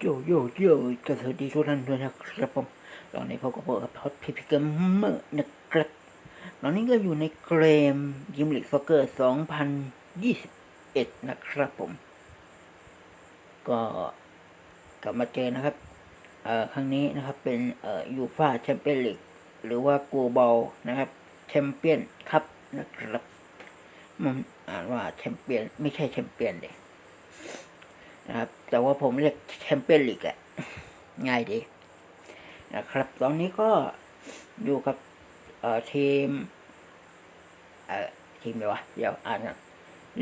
โยโยโย่ก็สวัสดีทุกท่านด้วยนะครับผมตอนนี้พบกับผมกับพอดพิพิกเกอร์เมอร์นะครับตอนนี้ก็อยู่ในเกมยิมลิกฟอกเกอร์2021 นะครับผม ก็กลับมาเจอนะครับ เอ่อ ครั้งนี้นะครับเป็นเอ่อยูฟาแชมเปี้ยนลีกหรือว่ากูบอลนะครับแชมเปี้ยนครับนะครับ มันอ่านว่าแชมเปี้ยนไม่ใช่แชมเปี้ยนเลย นะครับ แต่ว่าผมเรียกแชมเปี้ยนลีกแหละง่ายดีนะครับ ตอนนี้ก็อยู่กับเอ่อทีมเอ่อทีมอะไรวะเดี๋ยวอ่านนะ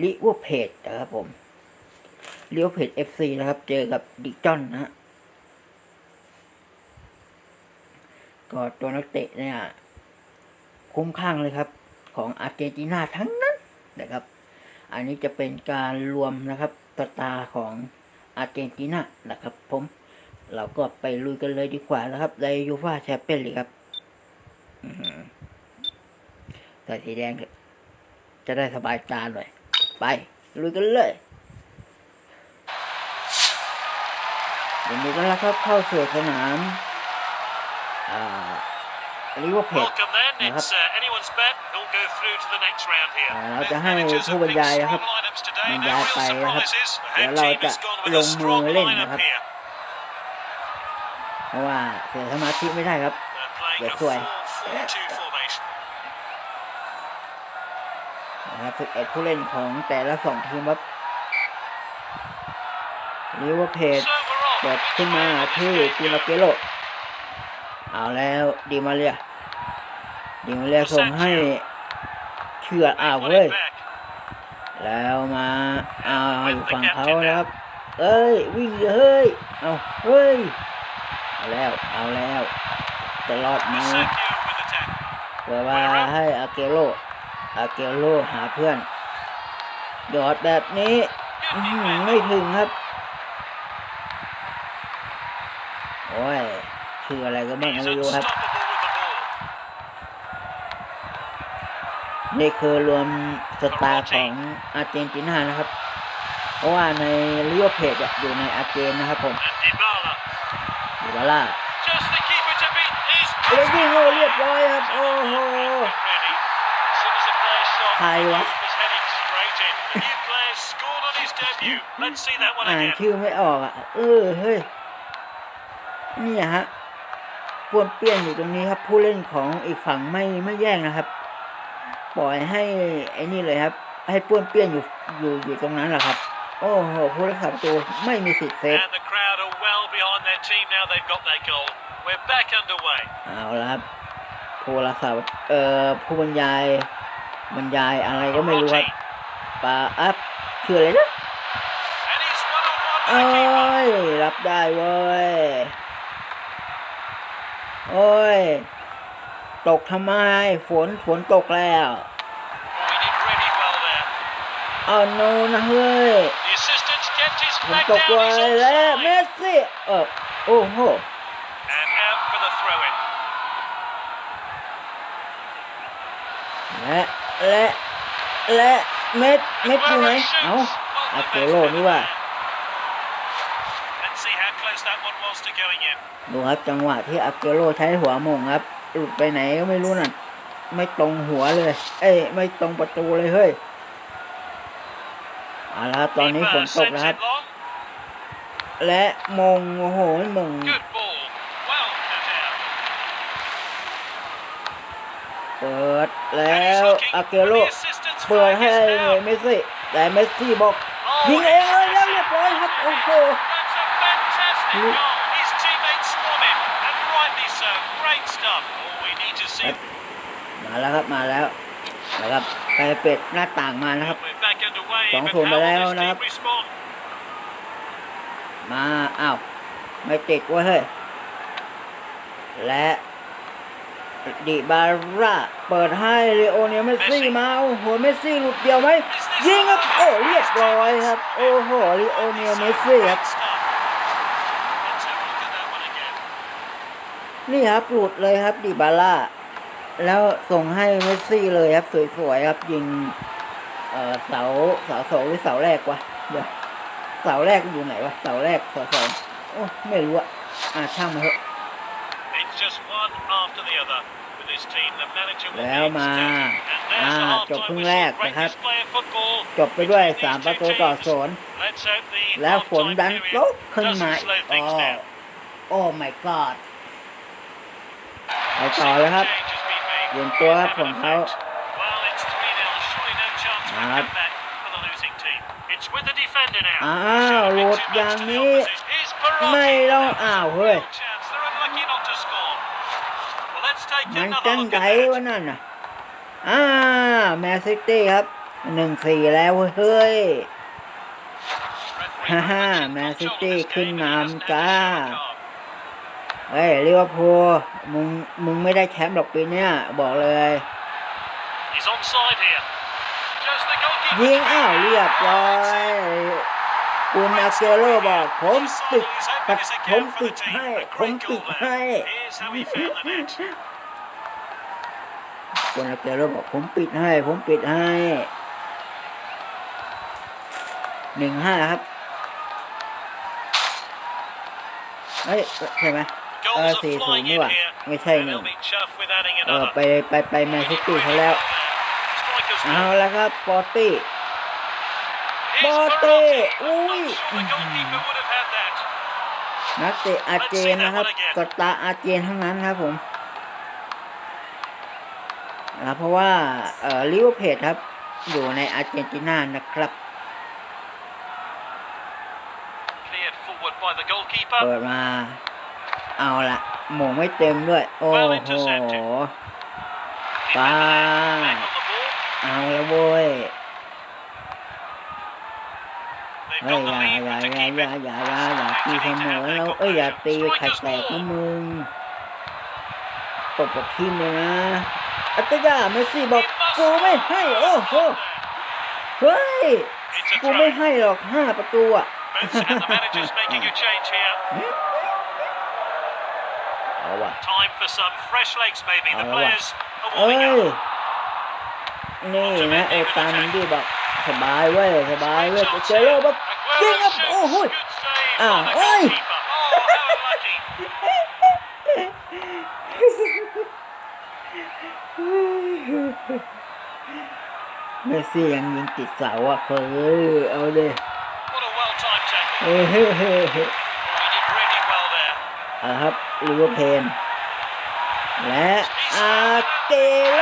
ลิเวอร์เพจนะครับผมลิเวอร์เพจเอฟซีนะครับ เจอกับดิจอนนะฮะก็ตัวนักเตะเนี่ย คุ้มข้างเลยครับ ของอาร์เจนตินาทั้งนั้นนะครับ อันนี้จะเป็นการรวมนะครับสตาร์ของอาร์เจนตินานะครับผม เราก็ไปลุยกันเลยดีกว่านะครับในยูฟาแชมเปี้ยนลีกครับใส่สีแดงจะได้สบายตาหน่อย ไปลุยกันเลยวันนี้ก็แล้วครับเข้าสู่สนามอ่า ลิเวอร์เพจ Welcome then. It's uh, anyone's bet who'll go through to the next round here. อ่าเรา Both จะให้ managers ผู้ have บรร picked ยายนะครับ strong lineups today. บรร No ยาย real ไปนะครับ surprises. เดี๋ยว Home เรา team จะ has gone with ล a งมือ strong เล่นนะค lineup รับ here. เพราะว่าเสียสมาธิไม่ได้ครับ They're playing Yes, a way. 4-4-2 formation. นะครับ11ผู้เล่นของแต่ละสองทีมครับลิเวอร์เพจ So we're off. เปิดขึ้นมาที่กินาเกโลเอาแล้วดิมาเรีย ดิมาเรียส่งให้เชื่ออ้าวเว้ย แล้วมาเอาอยู่ฝั่งเขานะครับ เอ้ย วิ่งเลยเฮ้ย เอาเฮ้ย เอาแล้ว เอาแล้วตลอดมา Lusaku with the tackle. เปิดมาให้อาเกโลอาเกโลหาเพื่อนหยอดแบบนี้ไม่ถึงครับ โอ้ยชื่ออะไรก็บ้าง He's ไม่รู้ครับ นี่คือรวมสตาร์ของอาร์เจนตินานะครับ เพราะว่าในลิเวอร์เพจอะอยู่ในอาร์เจนนะครับผม And Dybala. ดิบาล่า Just the keeper to beat. He's เอ้ยวิ่งโอ้เรียบร้อยครับ โอ้โห Ready. As soon as the player shot, Hay he quá. was heading straight in. The new player scored on his debut. Let's see that one อ่าน again. ชื่อไม่ออกอะ เออ เฮ้ยเนี่ยฮะป้วนเปี้ยนอยู่ตรงนี้ครับ ผู้เล่นของอีกฝั่งไม่ไม่แย่งนะครับ ปล่อยให้ไอ้นี่เลยครับ ให้ป้วนเปี้ยนอยู่อยู่อยู่ตรงนั้นแหละครับ โอ้โหผู้รักษาประตูไม่มีสิทธิ์เซฟ And the crowd are well behind their team now they've got their goal. We're back underway. เอาละครับผู้รักษาเอ่อผู้บรรยายบรรยายอะไรก็ไม่รู้ครับ Rotti. ปาอัพคืออะไรนะ And he's one on one เอ้ with the keeper. ยรับได้เว้ยโอ้ย ตกทำไม ฝนฝนตกแล้ว Oh, he did really well there. เอาโนนะเฮ้ย The assistant's kept his ฝน flag ตก down. ไว้ He's แล้วเม offside. สซี่เออโอ้โห And out for the throw in. และและและเม็ดเม็ดอยู่ไหนเอ้าอาเกโรนี่ว่า Let's see how close that one was to going in. ดูครับจังหวะที่อาเกโรใช้หัวหมงครับ หลุดไปไหนก็ไม่รู้น่ะ ไม่ตรงหัวเลย เอ้ยไม่ตรงประตูเลยเฮ้ยเอาละครับตอนนี้ฝ Keeper นตก sent นะครับ it long. และมงโอ้โหมง Good ball. Well cut out. เปิด And แล้ he's ว looking อาเก for โร the assistant's เปิด flag ให้ is down. เมสซี่แต่เมสซี่บอก Oh, ยิงเองเลยแล้วเรียบร้อยครับโอ้โห มาแล้วครับมาแล้วนะครับไปเป็ดหน้าต่างมานะครับ We're back underway, Tổng but số how mà will leo this nè. team respond? มาอ้าวไม่ติดเว้ยเฮ้ยและดิบาร่าเปิดให้เลโอเนียเมสซี่เมสซี่มาโอ้โหเมสซี่หลุดเดียวไหมยิงครับโอ้เรียบร้อยครับโอ้โหเลโอเนียเมสซี่ครับ Great stuff. Let's have a look at that one again. นี่ครับหลุดเลยครับดิบาร่า แล้วส่งให้เมสซี่เลยครับ สวยๆครับ ยิง เอ่อเสาเสาสองหรือเสาแรกวะเดี๋ยวเสาแรกอยู่ไหนวะเสาแรกเสาสองโอ้ไม่รู้อะอ่าช่างมาเถอะ It's just one after the other with his team. The manager will แล้ว be มา ecstatic. And there's อ่า the จบ half-time ครึ่ง whistle. แรก Great นะครับ display of football จบไปด้วย between สาม these ประ two ตูต่อ teams. ศูนย์ Let's hope the แล้วฝน half-time ดัน period ตกขึ้นมา doesn't slow โอ้ things down. โอ้ my god ไปต่อแล้วครับ ยนตัวครับ Have ข an องเขา effect. Well, it's 3-0. Surely no chance of a Ah. comeback for the losing team. It's with the defender now. อ้า Shouldn't ว be หลุด too อย่าง much to the นี้ opposite. Here's Barotti. ไม่ต้องอ้าวเฮ้ย Real chance. They're unlucky not to score. Well, let's take มัน another จัง look ไก at that. วะนั่นน่ะอ่าแมนซิตี้ครับหนึ่งสี่แล้วเฮ้ย Referee ฮ่าฮ่า Robertson แมน controlled ซิตี้ this ขึ้น game and he นำ doesn't จ้า เฮ้ยลิเวอร์พูลมึงมึงไม่ได้แชมป์หรอกปีเนี้ยบอกเลย He's onside here. Just the goalkeeper. ยิงอ้าวเรียบร้อยคุณอาเกโรบอกผมปิดปัดผมปิดให้ผมปิดให้ Here's how he found the net. คุณอาเกโรบอกผมปิดให้ ผมปิดให้หนึ่งห้าครับเอ้ยใช่ไหม Goals Uh, are see, flying so in what? here. May say And no. they'll be chuffed with adding เออ another. ไปไปไปแมนซิตี้เขาแล้ว Strikers เอา good. ละครับปอร์ตี้ Here's Botte. Barotti. Ui. I'm sure the goalkeeper would have had that. นักเตะอาร์เจนนะครับสตาร์อาร์เจนทั้งนั้นครับผมอ่าเพราะว่าเอ่อลิเวอร์เพจครับ อยู่ในอาร์เจนตินานะครับ Cleared forward by the goalkeeper. เปิดมา เอาละหมูไม่เต็มด้วย โอ้ Well โห intercepted. ไป Defender back on the ball. เอาละเว้ย They've เฮ้ย got อ the ย่า lead อย่า to อย่า keep อย่า it. อย่าอย่าอย่าตีเสมอแล้วเอ้ยอย่าตีไข่แตกนะมึงตบกับทีมเลยนะอัตยาเมสซี่บอกกูไม่ให้โอ้โหเฮ้ย It's a กูไม่ throw. ให้หรอกห้าประตูอะ Benson and the manager's making a change here. เอาว่ะ Time for some fresh legs, maybe. The Ờ, đúng rồi. players are เอ้ warming ย up. นี่นะเอตามันดีบอกสบายเว้ยสบายเว้ยเจอโลบอกยิง Aguero ครับ shoots. โอ้โห Good save À, by the ôi. goalkeeper. Oh, how unlucky. เมสซี่ยังยิงติดเสาอะเฮ้ยเอาเลย What a well-timed tackle. เฮ้ยเฮ้ยเฮ้ยเฮ้ย Oh, he did really well there. เอาละครับลิเวอร์เพน และอาเกโร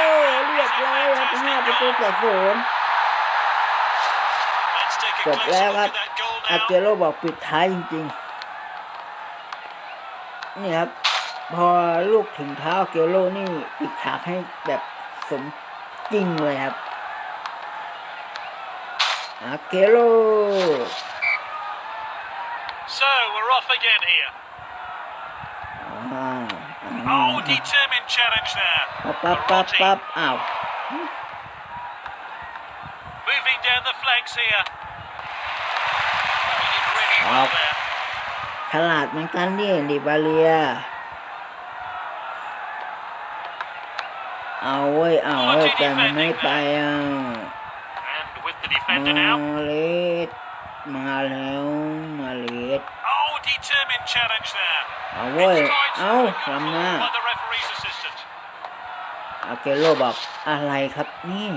เรียบร้อยครับห้าประตูต่อศูนย์ Let's take a จบ closer แล้ว look ครับ at that goal อาเก now. โรบอกปิดท้ายจริงๆ นี่ครับ พอลูกถึงเท้าอาเกโรนี่ปิดฉากให้แบบสมจริงเลยครับอาเกโร So, we're off again here. อ่า Oh, determined challenge there. ปั๊บปั๊บปั๊บปั๊บอ้าว Moving down the flanks here. Oh, he did really well Wow. there. ฉลาดเหมือนกันนี่ดิบาเลีย เอาเว้ย เอาเว้ยแต่มันไม่ไปอะ And with the มา defender now. เลดมาแล้วมาเลด Oh, determined challenge there. เอาเว้ย It's tight. เอา Good ทำห call น้า อาเกโรบอกอะไรครับนี่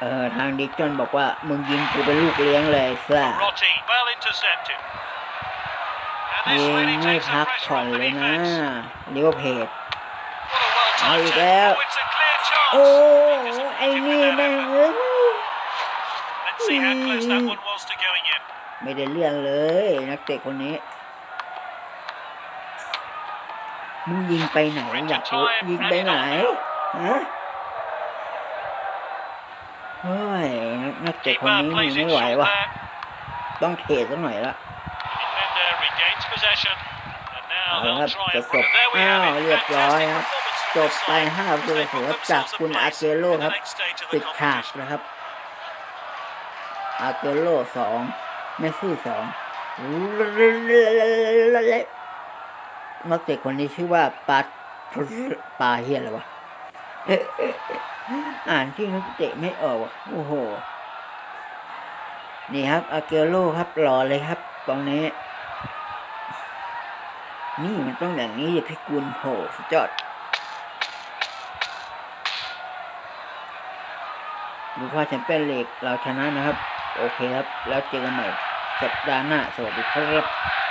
เออทางดิจอนบอกว่ามึงยิงกูเป็นลูกเลี้ยงเลยซ่า Rotti, well intercepted. And ยิ this ง really ไม่ takes พั the ก pressure ผ่อน off the เลยนะ defence. ลิเวอร์เพจ What a well-timed Ai tackle. there? Oh, it's a clear chance. โอ้ Disappointed ไอ้ with นี่ that แม่ง effort. เอ้ย Let's see how close that one was to going in. ไม่ได้เรื่องเลยนักเตะคนนี้ มึงยิงไปไหนอยากยิงไปไหนฮะเฮ้ยนักเตะคนนี้มันไม่ไหววะต้องเทสักหน่อยละเอาครับจะจบอ้าวเรียบร้อยครับจบไปห้าตัวหัวจากคุณอาเกโลครับปิดฉากนะครับ อาเกโลสองเมสซี่สอง นักเตะคนนี้ชื่อว่าปาปาเฮียอะไรวะอ่านชื่อนักเตะไม่ออกว่ะโอ้โห นี่ครับอาเกโลครับหล่อเลยครับ ตรงนี้ นี่มันต้องอย่างนี้อย่าพี่กุลโหสุดยอดดูว่าแชมเปี้ยนลีกเราชนะนะครับ โอเคครับ แล้วเจอกันใหม่สัปดาห์หน้า สวัสดีครับ